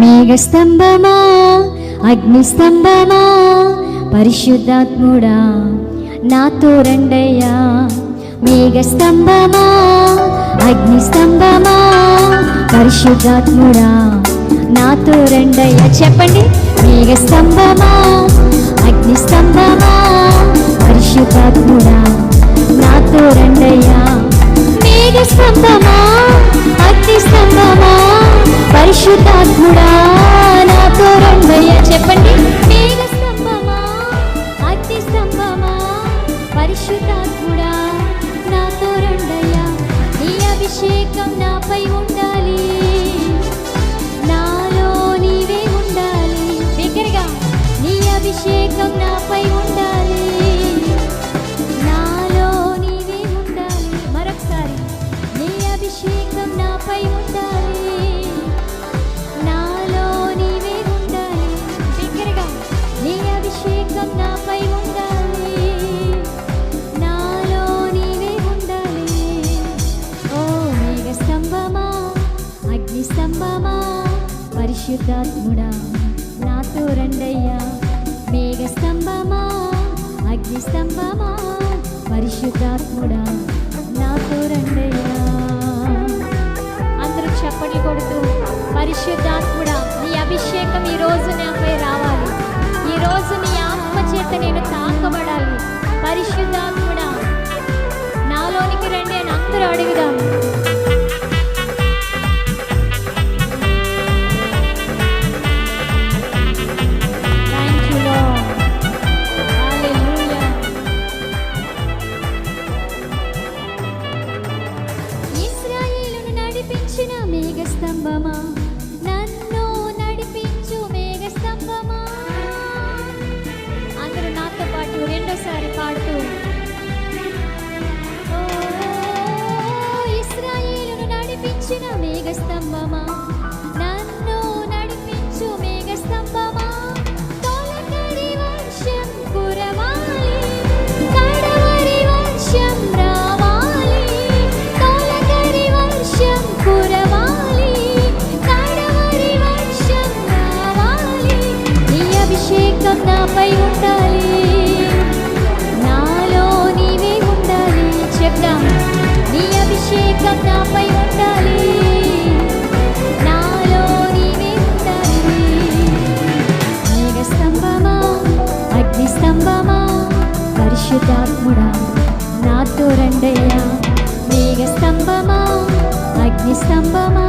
మేఘస్తంభమా అగ్నిస్తంభమా పరిశుద్ధాత్ముడా నాతో రండయ్యా. మేఘస్తంభమా అగ్నిస్తంభమా పరిశుద్ధాత్ముడా నాతో రండయ్యా. చెప్పండి మేఘస్తంభమా అగ్నిస్తంభమా పరిశుద్ధాత్ముడా నాతో రండయ్యా. మేఘస్తంభమా అగ్నిస్తంభమా పరిశుద్ధాత్ముడా నాతో రండయ్యా చెప్పండి. మేఘస్తంభమా అగ్నిస్తంభమా పరిశుద్ధాత్ముడా నాతో రండయ్యా నీ అభిషేకం నాపై ఉండాలి. నాలో నీవే ఉండాలి. దగ్గరగా నీ అభిషేకం నాపై ఉండాలి. నాలో నీవే ఉండాలి. మరొకసారి నీ అభిషేకం నాపై ఉండాలి. శివమా అగ్ని స్తంభమా పరిశుద్ధాత్ముడా? నాతో రండయ్యా. మేఘ స్తంభమా అగ్ని స్తంభమా పరిశుద్ధాత్ముడా? నాతో రండయ్యా. అందరూ చెప్పని కొడుతూ పరిశుద్ధాత్ముడా నీ అభిషేకం ఈ రోజు నాపై రావాలి. ఈ రోజు నీ ఆత్మ చేత నేను తా స్తంభమా నన్ను నడిపించు మేఘ స్తంభమా అందరూ నాతో పాటు రెండోసారి పాడుతూ ఓ, నడిపించిన మేఘ స్తంభమా పరిశుద్ధాత్ముడా నాతో రండయ్యా. అగ్ని స్తంభమా